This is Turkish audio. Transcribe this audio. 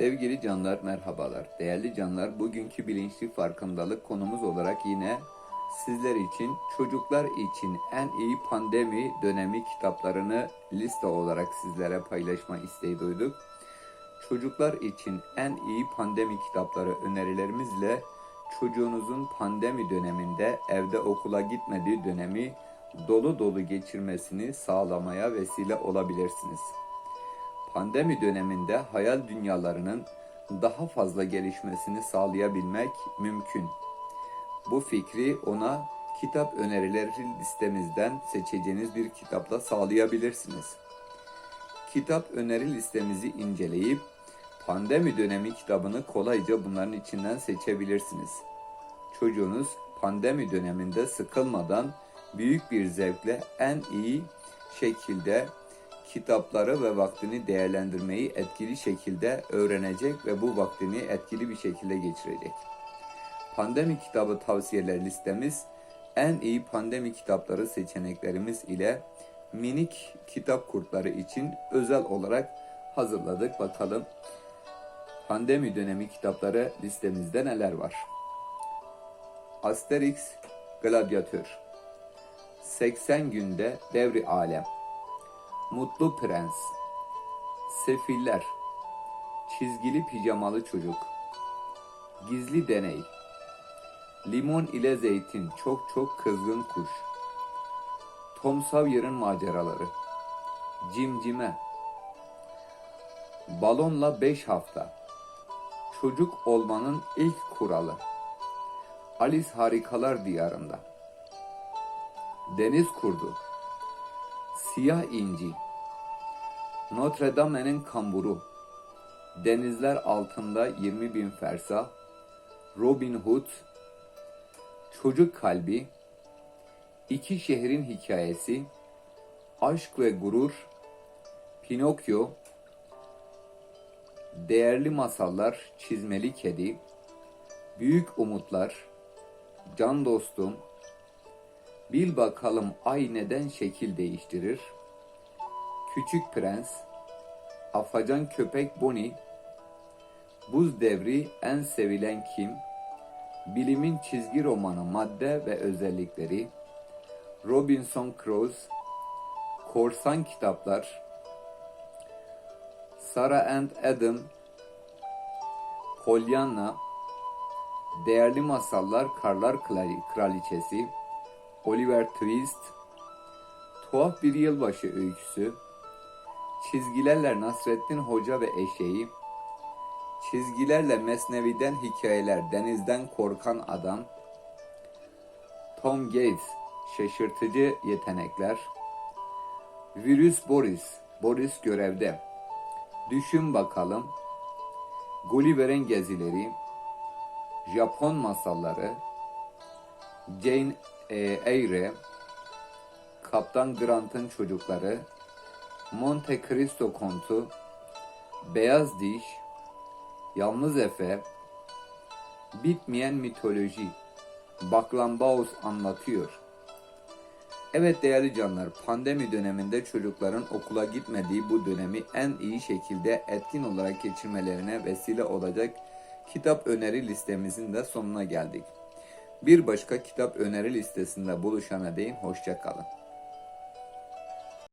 Sevgili canlar merhabalar. Değerli canlar bugünkü bilinçli farkındalık konumuz olarak yine sizler için çocuklar için en iyi pandemi dönemi kitaplarını liste olarak sizlere paylaşma isteği duyduk. Çocuklar için en iyi pandemi kitapları önerilerimizle çocuğunuzun pandemi döneminde evde okula gitmediği dönemi dolu dolu geçirmesini sağlamaya vesile olabilirsiniz. Pandemi döneminde hayal dünyalarının daha fazla gelişmesini sağlayabilmek mümkün. Bu fikri ona kitap önerileri listemizden seçeceğiniz bir kitapla sağlayabilirsiniz. Kitap öneri listemizi inceleyip pandemi dönemi kitabını kolayca bunların içinden seçebilirsiniz. Çocuğunuz pandemi döneminde sıkılmadan büyük bir zevkle en iyi şekilde kitapları ve vaktini değerlendirmeyi etkili şekilde öğrenecek ve bu vaktini etkili bir şekilde geçirecek. Pandemi kitabı tavsiyeler listemiz en iyi pandemi kitapları seçeneklerimiz ile minik kitap kurtları için özel olarak hazırladık. Bakalım pandemi dönemi kitapları listemizde neler var? Asterix Gladyatör 80 günde devri alem Mutlu Prens. Sefiller. Çizgili pijamalı çocuk. Gizli deney. Limon ile zeytin çok çok kızgın kuş. Tom Sawyer'ın maceraları. Cimcime. Balonla 5 hafta. Çocuk olmanın ilk kuralı. Alice Harikalar Diyarında. Deniz Kurdu Siyah İnci. Notre Dame'nin kamburu. Denizler altında 20 bin fersah. Robin Hood. Çocuk kalbi. İki şehrin hikayesi. Aşk ve gurur. Pinokyo. Değerli masallar Çizmeli kedi. Büyük umutlar. Can dostum Bil bakalım ay neden şekil değiştirir? Küçük Prens, Afacan Köpek Bonnie, Buz Devri en sevilen kim? Bilimin çizgi romanı madde ve özellikleri, Robinson Crusoe, Korsan kitaplar, Sarah and Adam, Pollyanna, Değerli Masallar Karlar Kraliçesi, Oliver Twist, Tuhaf Bir Yılbaşı Öyküsü, Çizgilerle Nasrettin Hoca ve Eşeği, Çizgilerle Mesnevi'den Hikayeler Denizden Korkan Adam, Tom Gates, Şaşırtıcı Yetenekler, Virüs Boris, Boris Görevde, Düşün Bakalım, Gulliver'in Gezileri, Japon Masalları, Jane e, Eyre, Kaptan Grant'ın Çocukları, Monte Cristo Kontu, Beyaz Diş, Yalnız Efe, Bitmeyen Mitoloji, Baklambaus anlatıyor. Evet değerli canlar, pandemi döneminde çocukların okula gitmediği bu dönemi en iyi şekilde etkin olarak geçirmelerine vesile olacak kitap öneri listemizin de sonuna geldik. Bir başka kitap öneri listesinde buluşana değin hoşça kalın.